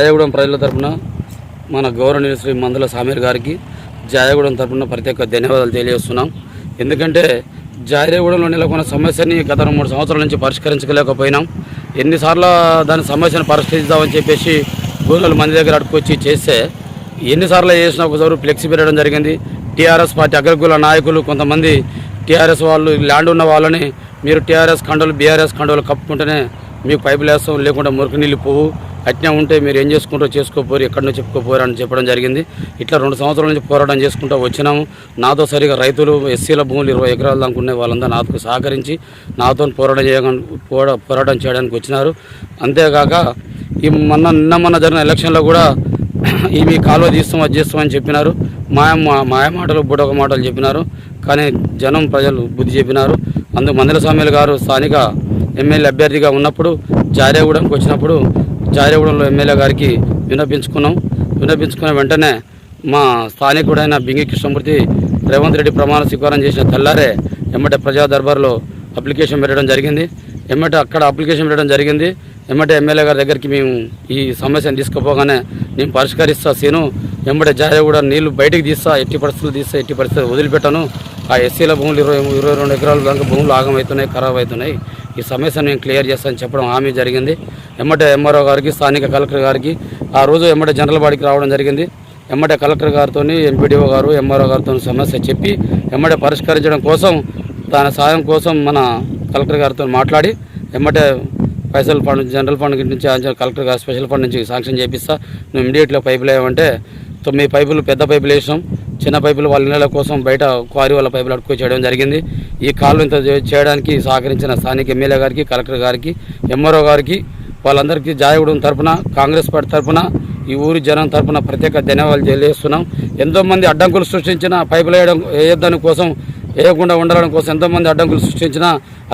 జాయగూడెం ప్రజల తరపున మన గౌరవనీయ శ్రీ మందుల సామీర్ గారికి జాయగూడెం తరపున ప్రత్యేక ధన్యవాదాలు తెలియజేస్తున్నాం. ఎందుకంటే జాయగూడెంలో నెలకొన్న సమస్యని గత మూడు సంవత్సరాల నుంచి పరిష్కరించలేకపోయినాం. ఎన్నిసార్లు దాని సమస్యను పరిష్కరిద్దామని చెప్పేసి గూగుల్ మంది దగ్గర అడుకొచ్చి చేస్తే ఎన్నిసార్లు చేసినా ఒకసారి ఫ్లెక్సీ పెట్టడం జరిగింది. టీఆర్ఎస్ పార్టీ అగ్రకుల నాయకులు కొంతమంది టీఆర్ఎస్ వాళ్ళు ల్యాండ్ ఉన్న వాళ్ళని మీరు టీఆర్ఎస్ కండలు బీఆర్ఎస్ కండలు కప్పుకుంటేనే మీకు పైపులు వేస్తాం లేకుండా మురికి నీళ్ళు పోవు. అట్నే ఉంటే మీరు ఏం చేసుకుంటారో చేసుకోపోరు ఎక్కడో చెప్పుకోపోరు అని చెప్పడం జరిగింది. ఇట్లా రెండు సంవత్సరాల నుంచి పోరాటం చేసుకుంటూ వచ్చినాము. నాతో సరిగా రైతులు ఎస్సీల భూములు ఇరవై ఎకరాలు దాకా ఉన్నాయి. వాళ్ళందరూ నాతో సహకరించి నాతో పోరాటం చేయ పోరా- పోరాటం చేయడానికి వచ్చినారు. అంతేకాక ఈ మొన్న నిన్న మొన్న జరిగిన ఎలక్షన్లో కూడా ఇవి కాలువ తీస్తాం అది చేస్తామని చెప్పినారు. మాయ మా- మాయ మాటలు బుడక మాటలు చెప్పినారు. కానీ జనం ప్రజలు బుద్ధి చెప్పినారు. అందుకు మందల స్వామిలు గారు స్థానిక ఎమ్మెల్యే అభ్యర్థిగా ఉన్నప్పుడు జారేగూడెంకి వచ్చినప్పుడు జారేగూడెంలో ఎమ్మెల్యే గారికి విన్నపించుకున్నాం. విన్నపించుకున్న వెంటనే మా స్థానికుడైన బింగి కృష్ణమూర్తి రేవంత్ రెడ్డి ప్రమాణ స్వీకారం చేసిన తెల్లారే ఎమ్మటే ప్రజా దర్బార్లో అప్లికేషన్ పెట్టడం జరిగింది. ఎమ్మటే అక్కడ అప్లికేషన్ పెట్టడం జరిగింది. ఎమ్మటే ఎమ్మెల్యే గారి దగ్గరికి మేము ఈ సమస్యను తీసుకుపోగానే నేను పరిష్కరిస్తా సీను ఎమ్మటే జాయ కూడా నీళ్ళు బయటికి తీస్తా ఎట్టి పరిస్థితులు తీస్తా ఎట్టి పరిస్థితులు వదిలిపెట్టాను. ఆ ఎస్సీల భూములు ఇరవై ఇరవై రెండు ఎకరాల దాకా భూములు ఆగమవుతున్నాయి ఖరాబ్ అవుతున్నాయి. ఈ సమస్యను నేను క్లియర్ చేస్తామని చెప్పడం హామీ జరిగింది. ఎమ్మటే ఎంఆర్ఓ గారికి స్థానిక కలెక్టర్ గారికి ఆ రోజు ఎమ్మటే జనరల్ బాడీకి రావడం జరిగింది. ఎమ్మటే కలెక్టర్ గారితో ఎంపీడీఓ గారు ఎంఆర్ఓ గారితో సమస్య చెప్పి ఎమ్మటే పరిష్కరించడం కోసం తన సాయం కోసం మన కలెక్టర్ గారితో మాట్లాడి ఎమ్మటే పైసలు ఫండ్ జనరల్ ఫండ్ నుంచి కలెక్టర్ గారు స్పెషల్ ఫండ్ నుంచి శాంక్షన్ చేపిస్తా. నువ్వు ఇమీడియట్గా పైపులు వేయమంటే తొమ్మిది పైపులు పెద్ద పైపులు వేసాం చిన్న పైపులు వాళ్ళ నీళ్ళ కోసం బయట క్వారీ వాళ్ళ పైపులు అడుక్కు చేయడం జరిగింది. ఈ కాలు ఇంత చేయడానికి సహకరించిన స్థానిక ఎమ్మెల్యే గారికి కలెక్టర్ గారికి ఎంఆర్ఓ గారికి వాళ్ళందరికీ జాయగూడెం తరపున కాంగ్రెస్ పార్టీ తరపున ఈ ఊరి జనం తరపున ప్రత్యేక ధన్యవాదాలు తెలియజేస్తున్నాం. ఎంతోమంది అడ్డంకులు సృష్టించిన పైపులు వేయడం వేయద్దని కోసం వేయకుండా ఉండడం కోసం ఎంతోమంది అడ్డంకులు సృష్టించిన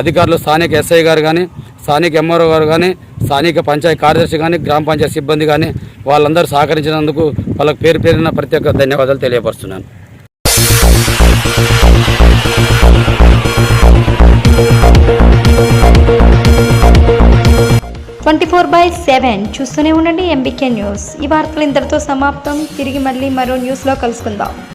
అధికారులు స్థానిక ఎస్ఐ గారు కానీ స్థానిక ఎంఆర్ఓ గారు కానీ స్థానిక పంచాయతీ కార్యదర్శి కానీ గ్రామ పంచాయతీ సిబ్బంది కానీ వాళ్ళందరూ సహకరించినందుకు వాళ్ళకు పేరు పేరున ప్రత్యేక ధన్యవాదాలు తెలియపరుస్తున్నాను. ట్వంటీ ఫోర్ బై సెవెన్ చూస్తూనే ఉండండి ఎంబీకే న్యూస్. ఈ వార్తలు ఇంతటితో సమాప్తం. తిరిగి మళ్ళీ మరో న్యూస్లో కలుసుకుందాం.